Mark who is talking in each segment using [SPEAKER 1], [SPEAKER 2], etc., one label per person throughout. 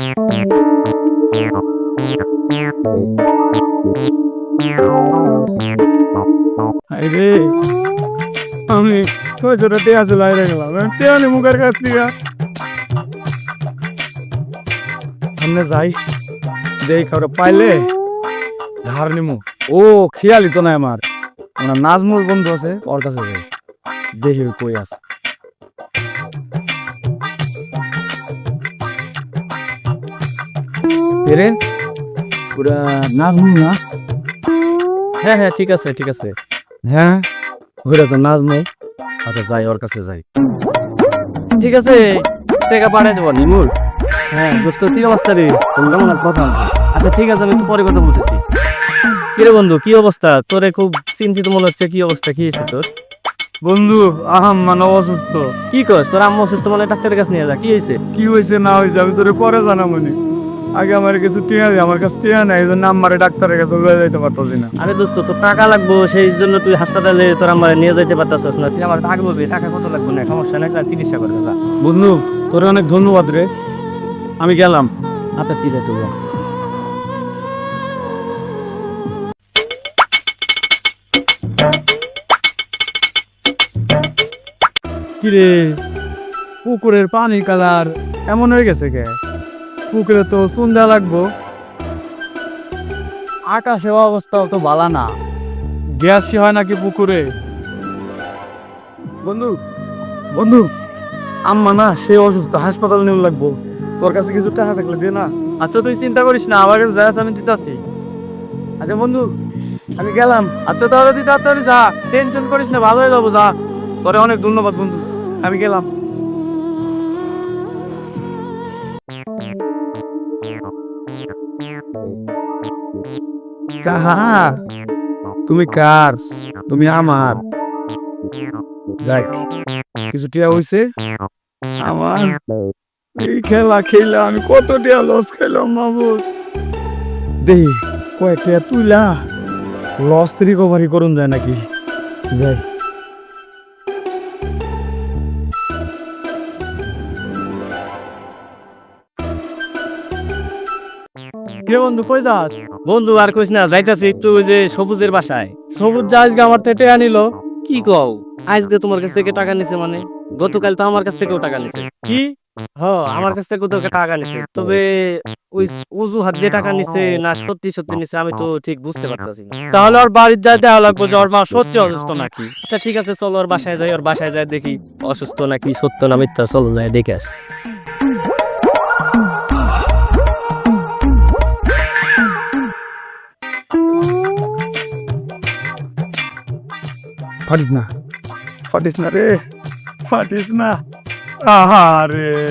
[SPEAKER 1] আমি ছয় ছটা টেয়া চলাই গেলাম টেয়া মুখের কাছ থেকে। সামনে যাই, দেই কাউরে পাইলে, ধার নিমু। ও খেয়ালি তো নাই আমার। আমার নাজমুল বন্ধু আছে, ওর কাছে যাই। দেখি কই আছে। এরে? ওরা নাজমুল না?
[SPEAKER 2] হ্যাঁ হ্যাঁ ঠিক আছে ঠিক আছে।
[SPEAKER 1] হ্যাঁ? ওরা তো নাজমুল। আচ্ছা যাই ওর কাছে যাই।
[SPEAKER 2] ঠিক আছে টাকা পাঠিয়ে দেবো নিমুল।
[SPEAKER 1] হ্যাঁ দোস্ত কি অবস্থা রে? বললাম না কথা
[SPEAKER 2] আচ্ছা ঠিক আছে আমি একটু পরে কথা বলতেছি। কিরে বন্ধু কি অবস্থা? তোরে খুব চিন্তিত মনে হচ্ছে কি অবস্থা কি হয়েছে তোর?
[SPEAKER 1] বন্ধু আহাম মানে অসুস্থ।
[SPEAKER 2] কি কস তোর আম্মু অসুস্থ মানে ডাক্তারের কাছে নিয়ে যা কি হয়েছে?
[SPEAKER 1] কি হয়েছে না হয়েছে আমি তোরে পরে জানামনি আগে আমার কিছু টিয়া দে আমার কাছে টিয়া নাই এই জন্য আমারে ডাক্তারের কাছে লয়ে যাইতে পারতাছি না।
[SPEAKER 2] আরে দোস্ত তোর টাকা লাগবো সেই জন্য তুই হাসপাতালে তোর আমার নিয়ে যাইতে পারতাছিস না। তুই আমার টাকা বলবি টাকা কত লাগবে না সমস্যা নাই একটা চিকিৎসা করবে যা
[SPEAKER 1] বন্ধু তোরে অনেক ধন্যবাদ রে। আমি গেলাম।
[SPEAKER 2] আপনার দিলে তো
[SPEAKER 1] কিরে পুকুরের পানি কালার এমন হয়ে গেছে কে? পুকুরে তো সন্ধ্যা লাগবো। আকাশের অবস্থাও তো ভালো না। গ্যাসই হয় নাকি পুকুরে? বন্ধু বন্ধু আম্মা না সে অসুস্থ হাসপাতাল নিয়ে লাগবো। তোর কাছে কিছু টাকা থাকলে দে না।
[SPEAKER 2] আচ্ছা তুই চিন্তা করিস না আমার কাছে যা আছে আমি দিতেছি।
[SPEAKER 1] আচ্ছা বন্ধু আমি গেলাম।
[SPEAKER 2] আচ্ছা তাহলে তুই তাড়াতাড়ি যা টেনশন করিস না ভালো হয়ে যাব যা।
[SPEAKER 1] তোরে অনেক ধন্যবাদ বন্ধু। আমি গেলাম। কাহা? তুমি কার? তুমি আমার। যাক, কিছু টিয়া হইছে? আমার? এই খেলা খেলা আমি কত টিয়া লস খাইলাম মাবুদ দেই কয়েকটা তুইলা? লস রিকভারি করুন যায় নাকি? যাই।
[SPEAKER 2] কিরে বন্ধু কই যাস? বন্ধু আর কইস না যাইতাছি একটু ওই যে সবুজের বাসায়।
[SPEAKER 1] সবুজ যা আজকে আমার থেকে আনিল
[SPEAKER 2] কি কও? আজকে তোমার কাছ থেকে টাকা নিছে মানে? গতকাল তো আমার কাছ থেকেও টাকা নিছে।
[SPEAKER 1] কি?
[SPEAKER 2] হ আমার কাছ থেকেও তো টাকা নিছে। তবে ওই উজু হাত দিয়ে টাকা নিছে না সত্যি সত্যি নিছে আমি তো ঠিক বুঝতে পারতাছি না।
[SPEAKER 1] তাহলে ওর বাড়ির যাই দেওয়া লাগবো যে ওর মা সত্যি অসুস্থ নাকি?
[SPEAKER 2] আচ্ছা ঠিক আছে চলো ওর বাসায় যাই ওর বাসায় যাই দেখি। অসুস্থ নাকি সত্য না মিথ্যা চলো যাই দেখে আসি।
[SPEAKER 1] ফাটিস না। ফাটিস না রে। ফাটিস না। আহারে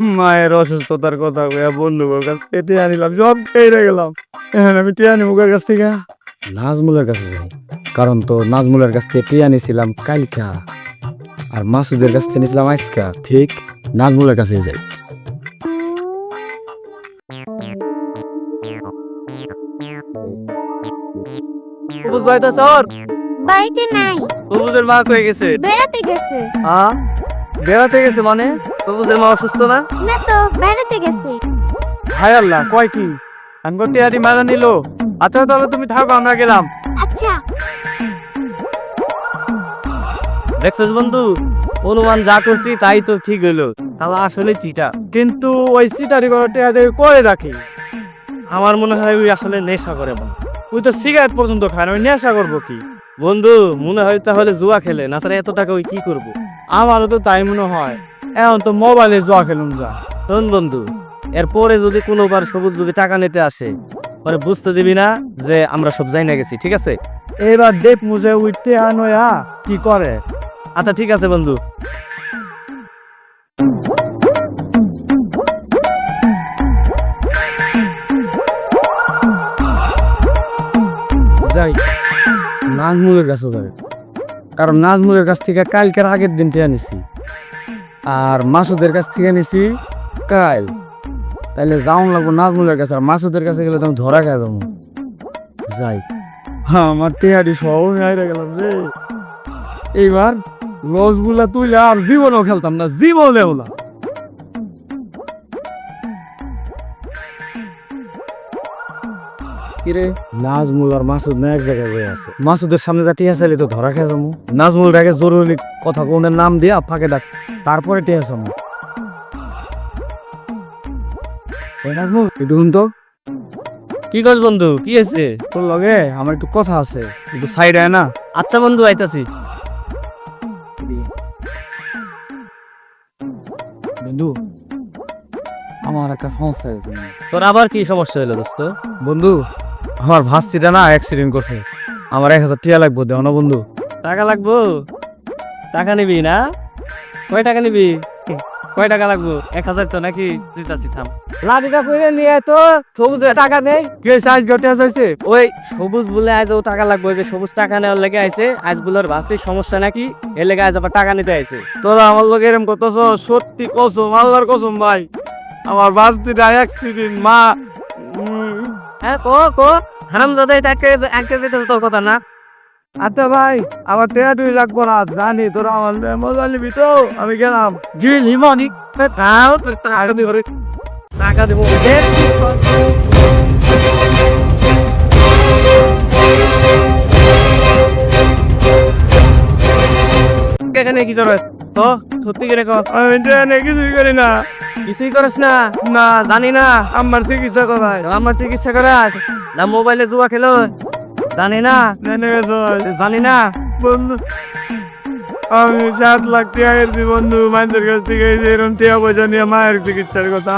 [SPEAKER 1] মায়ের অসুস্থতার কথা কইয়া বন্ধু কাছ থেকে টিয়া নিলাম সব পেয়ে গেলাম। এখন আমি টিয়া নি মুখের কাছ থেকে? নাজমুলের কাছে যাই। কারণ তো নাজমুলের কাছ থেকে টিয়া নিছিলাম কালকা। আর মাসুদের কাছ থেকে নিছিলাম আজকা। ঠিক নাজমুলের কাছে যাই।
[SPEAKER 3] বাড়িতে নাই।
[SPEAKER 2] সবুজের মা কয়ে গেছে?
[SPEAKER 3] বেড়াতে গেছে।
[SPEAKER 2] হ্যাঁ বেড়াতে গেছে মানে? সবুজের মা অসুস্থ না?
[SPEAKER 3] না তো বেড়াতে গেছে।
[SPEAKER 1] হায় আল্লাহ কয় কি? আমি টিয়াটি মারা নিল। আচ্ছা তাহলে তুমি থাকো আমরা গেলাম।
[SPEAKER 3] আচ্ছা।
[SPEAKER 2] দেখছিস বন্ধু অনুমান যা করছি তাই তো ঠিক হইল। তাহলে আসলে চিটা।
[SPEAKER 1] কিন্তু ওই সিটারি করে টিয়াটি করে রাখি।
[SPEAKER 2] আমার মনে হয় ওই আসলে নেশা করে বন্ধু।
[SPEAKER 1] ওই তো সিগারেট পর্যন্ত খায় না, ওই নেশা করব কি?
[SPEAKER 2] বন্ধু, মনে হয় তাহলে জুয়া খেলে, না তাহলে এত টাকা ওই কি করব?
[SPEAKER 1] আমারও তো তাই মনে হয়। এখন তো মোবাইলে জোয়া খেলুন যা।
[SPEAKER 2] শোন বন্ধু, এরপরে যদি কোনোবার সবুজ যদি টাকা নিতে আসে, পরে বুঝতে দিবি না যে আমরা সব যাই না গেছি, ঠিক আছে?
[SPEAKER 1] এবার দেখ মুজে উঠতে আনোয়া, কি করে?
[SPEAKER 2] আচ্ছা ঠিক আছে বন্ধু।
[SPEAKER 1] নাজমুলের কাছে যাবে। কারণ নাজমুলের কাছ থেকে কালকের আগের দিন টিয়া নিছি আর মাসুদের কাছ থেকে নিছি কাল। তাইলে যাওন লাগবো নাজমুলের কাছে, আর মাসুদের কাছে গেলে তো ধরা খাই দেবো যাই। হ্যাঁ আমার টেহারি সহ হাইরে গেলাম রে। এইবার লসগুলা তুইলে আর জীবনও খেলতাম না, জীবনেও না। কিরে? নাজমুল আর মাসুদ না এক জায়গায় আছে। মাসুদের সামনে যা টিয়া চাইলে তো ধরা খেয়ে যাব। নাজমুল আগে জরুরি কথা কোনের নাম দিয়া ফাঁকে ডাক তারপরে টিয়া নাজমুল একটু তো।
[SPEAKER 2] কি কস বন্ধু কি আছে
[SPEAKER 1] তোর লগে আমার একটু কথা আছে একটু সাইড আয় না।
[SPEAKER 2] আচ্ছা বন্ধু আইতাছি।
[SPEAKER 1] বন্ধু আমার একটা সমস্যা হয়েছে।
[SPEAKER 2] তোর আবার কি সমস্যা হলো দোস্ত?
[SPEAKER 1] বন্ধু আমার ভাস্তিটা না অ্যাক্সিডেন্ট করছে। আমার এক হাজার টিয়া লাগবে দেও না বন্ধু।
[SPEAKER 2] টাকা লাগবো? টাকা নিবি না? কয় টাকা নিবি? কয় টাকা লাগবো? এক হাজার তো নাকি? দিতাছি থাম। লাঠিটা কইরে নিয়ে তো সবুজ টাকা নেই।
[SPEAKER 1] কে সাইজ গটে আছে
[SPEAKER 2] ওই সবুজ বলে আজ ও টাকা লাগবে যে সবুজ টাকা নেওয়ার লেগে আইছে। আজ বুলার ভাস্তির সমস্যা নাকি? এর লেগে আজ আবার টাকা নিতে আইছে।
[SPEAKER 1] তোরা আমার লোক এরম করতেছ সত্যি কসম আল্লাহর কসম ভাই। আমার বাস্তিটা অ্যাক্সিডেন্ট মা।
[SPEAKER 2] হ্যাঁ কো কো। হারাম দাদা এটা একটা একটা তোর কথা না।
[SPEAKER 1] আচ্ছা ভাই, আমার টেয়া টুই লাগবো না, জানি তোরা আমার মজা নিবি তো, আমি গেলাম। গিল হিমানি তোর টাকা দিব টাকা দিব।
[SPEAKER 2] এখানে কি করস? তো সত্যি করে কর
[SPEAKER 1] আমি কিছুই করি না।
[SPEAKER 2] কিছুই করস না?
[SPEAKER 1] না
[SPEAKER 2] জানি না।
[SPEAKER 1] আমার চিকিৎসা করায়।
[SPEAKER 2] আমার চিকিৎসা করাস? না মোবাইলে জুয়া খেলো? জানি না।
[SPEAKER 1] জানি
[SPEAKER 2] না
[SPEAKER 1] বন্ধু আমি সাত লাখ টাকা বন্ধু মায়ের কাছ থেকে এরকম টাকা পয়সা নিয়ে মায়ের চিকিৎসার কথা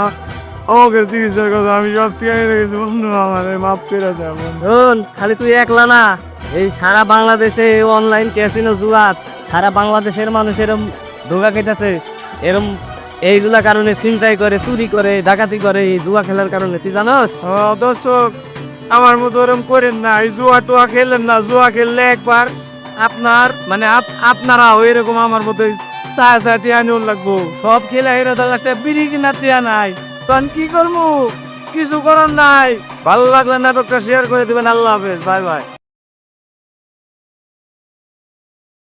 [SPEAKER 1] আমাকে চিকিৎসার কথা আমি সব টাকা রেখেছি বন্ধু আমার মাফ করে দেয় বন্ধু।
[SPEAKER 2] খালি তুই একলা না। এই সারা বাংলাদেশে অনলাইন ক্যাসিনো জুয়াত। সারা বাংলাদেশের মানুষ এরম ধোকা খেতেছে, এরম এইগুলা কারণে চিন্তাই করে, চুরি করে, ডাকাতি করে এই জুয়া খেলার কারণে, তুই জানোস?
[SPEAKER 1] দর্শক, আমার মতো ওরম করেন না, এই জুয়া টুয়া খেলেন না, জুয়া খেললে একবার আপনার মানে আপ- আপনারাও এরকম আমার মতো চা চা টিয়া নিউন লাগবো। সব খেলে এরা দশটা বিড়ি কিনা টিয়া নাই। তখন কি করব কিছু করার নাই। ভালো লাগলে নাটকটা শেয়ার করে দিবেন, আল্লাহ হাফেজ বাই বাই